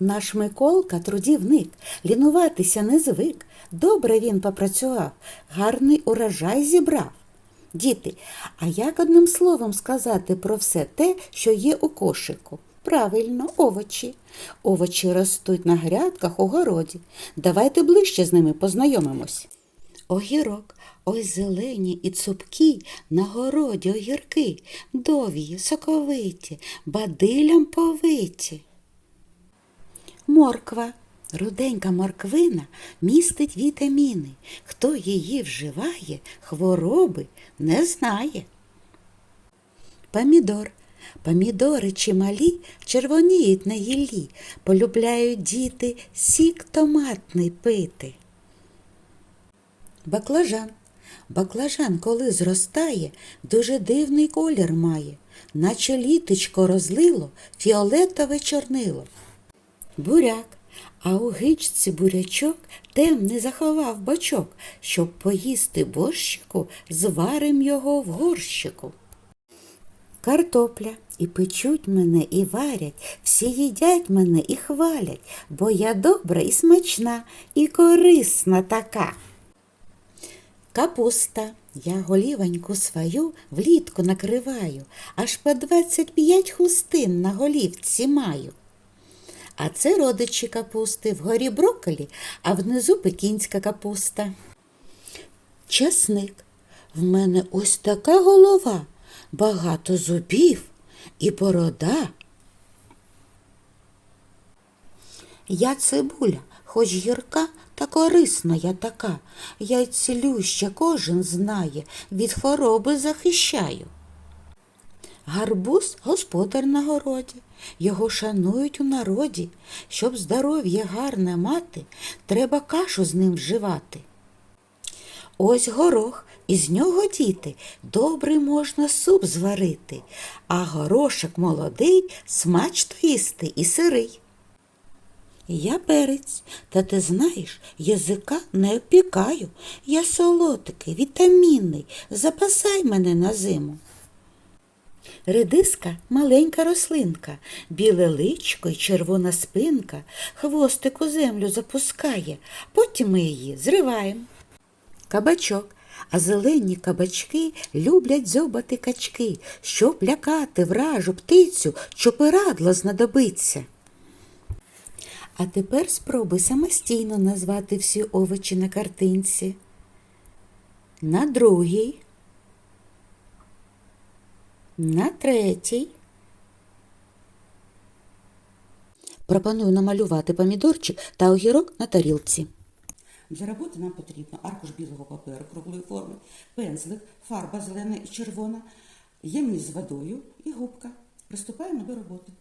Наш Миколка трудівник, лінуватися не звик. Добре він попрацював, гарний урожай зібрав. Діти, а як одним словом сказати про все те, що є у кошику? Правильно, овочі. Овочі ростуть на грядках у городі. Давайте ближче з ними познайомимось. Огірок, ось зелені і цупкі, на городі огірки, довгі, соковиті, бадилям повиті. Морква. Руденька морквина містить вітаміни. Хто її вживає, хвороби не знає. Помідор. Помідори чималі червоніють на гіллі, полюбляють діти сік томатний пити. Баклажан. Баклажан, коли зростає, дуже дивний колір має, наче літочко розлило фіолетове чорнило. Буряк, а у гичці бурячок темний заховав бочок, щоб поїсти борщику, зварим його в горщику. Картопля і печуть мене, і варять, всі їдять мене і хвалять, бо я добра і смачна, і корисна така. Капуста. Я голівоньку свою влітку накриваю, аж по двадцять п'ять хустин на голівці маю. А це родичі капусти, вгорі брокколі, а внизу пекінська капуста. Часник. В мене ось така голова, багато зубів і борода. Я цибуля, хоч гірка, та корисна я така. Я й цілюща кожен знає, від хвороби захищаю. Гарбуз господар на городі, його шанують у народі. Щоб здоров'я гарне мати, треба кашу з ним вживати. Ось горох, із нього діти, добрий можна суп зварити, а горошок молодий смачно їсти і сирий. Я перець, та ти знаєш, язика не опікаю. Я солодкий, вітамінний, запасай мене на зиму. Редиска маленька рослинка, біле личко й червона спинка, хвостик у землю запускає, потім ми її зриваємо. Кабачок, а зелені кабачки люблять дзьобати качки, щоб лякати вражу птицю, чопирадла знадобиться. А тепер спробуй самостійно назвати всі овочі на картинці. На другій. На третій. Пропоную намалювати помідорчик та огірок на тарілці. Для роботи нам потрібно аркуш білого паперу круглої форми, пензлик, фарба зелена і червона, ємність з водою і губка. Приступаємо до роботи.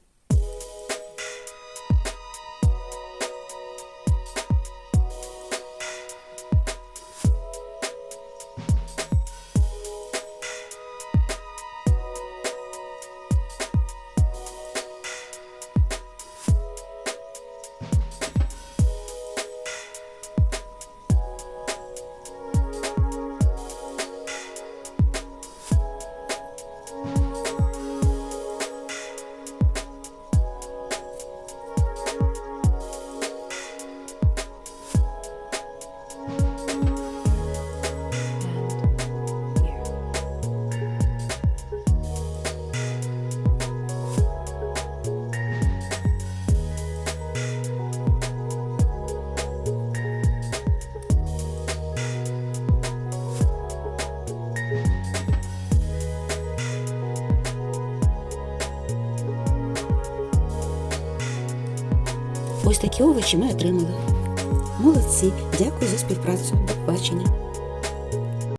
Ось такі овочі ми отримали. Молодці, дякую за співпрацю. До побачення.